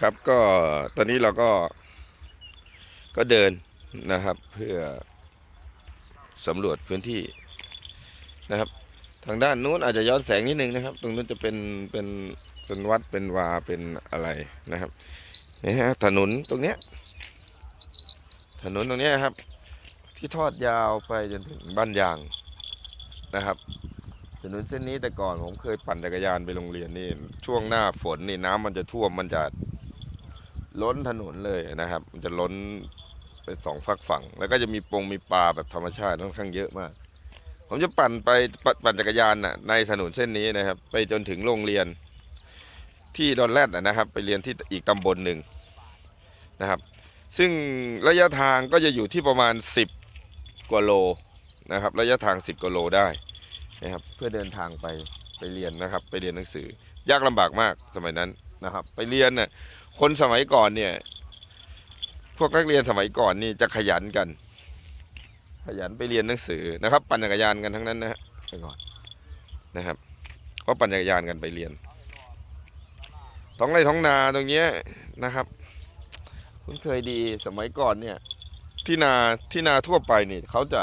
ครับก็ตอนนี้เราก็ก็เดินนะครับเพื่อสำรวจพื้นที่นะครับ ทางด้านนู้นอาจจะย้อนแสงนิดนึงนะครับ ตรงนู้นจะเป็นเป็นเป็นวัดเป็นวาเป็นอะไรนะครับนี่ฮะถนนตรงเนี้ยถนนตรงเนี้ยครับ ที่ทอดยาวไปจนถึงบ้านยางนะครับถนนเส้นนี้แต่ก่อนผมเคยปั่นจักรยานไปโรงเรียนนี่ช่วงหน้าฝนนี่น้ำมันจะท่วมมันจะ ล้นถนนเลยนะครับ มันจะล้นเป็นสองฝักฝั่ง แล้วก็จะมีปงมีปลาแบบธรรมชาติค่อนข้างเยอะมาก ผมจะปั่นไปปั่นจักรยานน่ะในถนนเส้นนี้นะครับ ไปจนถึงโรงเรียน ที่ดอนแรดนะครับ ไปเรียนที่อีกตำบลหนึ่งนะครับ ซึ่งระยะทางก็จะอยู่ที่ประมาณ 10กว่าโลนะครับ ระยะทาง 10กว่าโลได้นะครับ เพื่อเดินทางไปไปเรียนนะครับ ไปเรียนหนังสือยากลำบากมากสมัยนั้นนะครับ ไปเรียนเนี่ย คนสมัยก่อนเนี่ย พวกนักเรียนสมัยก่อนนี่จะขยันกัน ขยันไปเรียนหนังสือนะครับ ปั่นจักรยานกันทั้งนั้นนะฮะไปก่อนนะครับก็ปั่นจักรยานกันไปเรียนท้องไร่ท้องนาตรงเนี้ยนะครับคุ้นเคยดีสมัยก่อนเนี่ย ที่นาที่นาทั่วไปนี่เขาจะ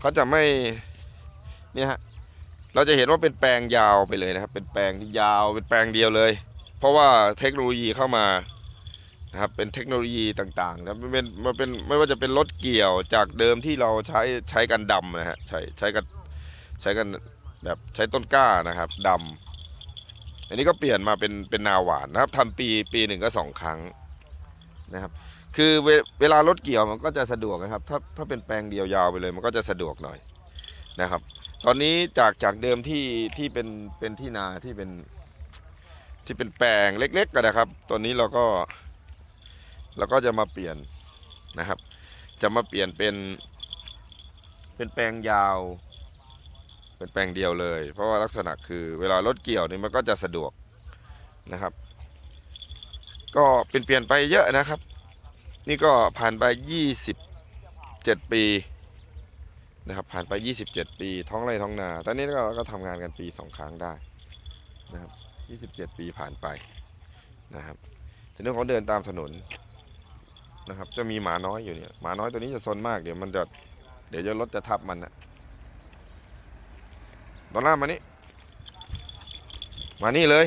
เขาจะไม่เนี่ยฮะเราจะเห็นว่าเป็นแปลงยาวไปเลยนะครับ เป็นแปลงที่ยาวเป็นแปลงเดียวเลย เพราะว่าเทคโนโลยีเข้ามานะครับเป็นเทคโนโลยีต่างๆนะมันเป็นมันเป็นไม่ว่าจะเป็นรถเกี่ยวจากเดิมที่เราใช้ใช้กันดำนะฮะใช้ใช้กันใช้กันแบบใช้ต้นกล้านะครับดำอันนี้ก็เปลี่ยนมาเป็นเป็นนาหวานนะครับทำปีปีหนึ่งก็สองครั้งนะครับคือเวเวลารถเกี่ยวมันก็จะสะดวกนะครับ ถ้าถ้าเป็นแปลงเดียวยาวไปเลยมันก็จะสะดวกหน่อยนะครับ ตอนนี้จากจากเดิมที่ที่เป็นเป็นที่นาที่เป็น ที่เป็นแปลงเล็กๆกันนะครับ ตอนนี้เราก็เราก็จะมาเปลี่ยนนะครับ จะมาเปลี่ยนเป็น เป็นแปลงยาว เป็นแปลงเดียวเลย เพราะว่าลักษณะคือเวลารถเกี่ยวนี่มันก็จะสะดวกนะครับ ก็เปลี่ยนเปลี่ยนไปเยอะนะครับ นี่ก็ผ่านไป 27 ปีนะครับ ผ่านไป 27 ปี ท้องไร่ท้องนา ตอนนี้ก็เราก็ทำงานกันปีสองครั้งได้นะครับ 27 ปีผ่านไปนะครับทีนี้เขาเดินตามถนนนะครับ จะมีหมาน้อยอยู่เนี่ยหมาน้อยตัวนี้จะซนมากเดี๋ยวมันจะเดี๋ยวจะรถจะทับมันนะตอลล่ามานี่มานี่เลย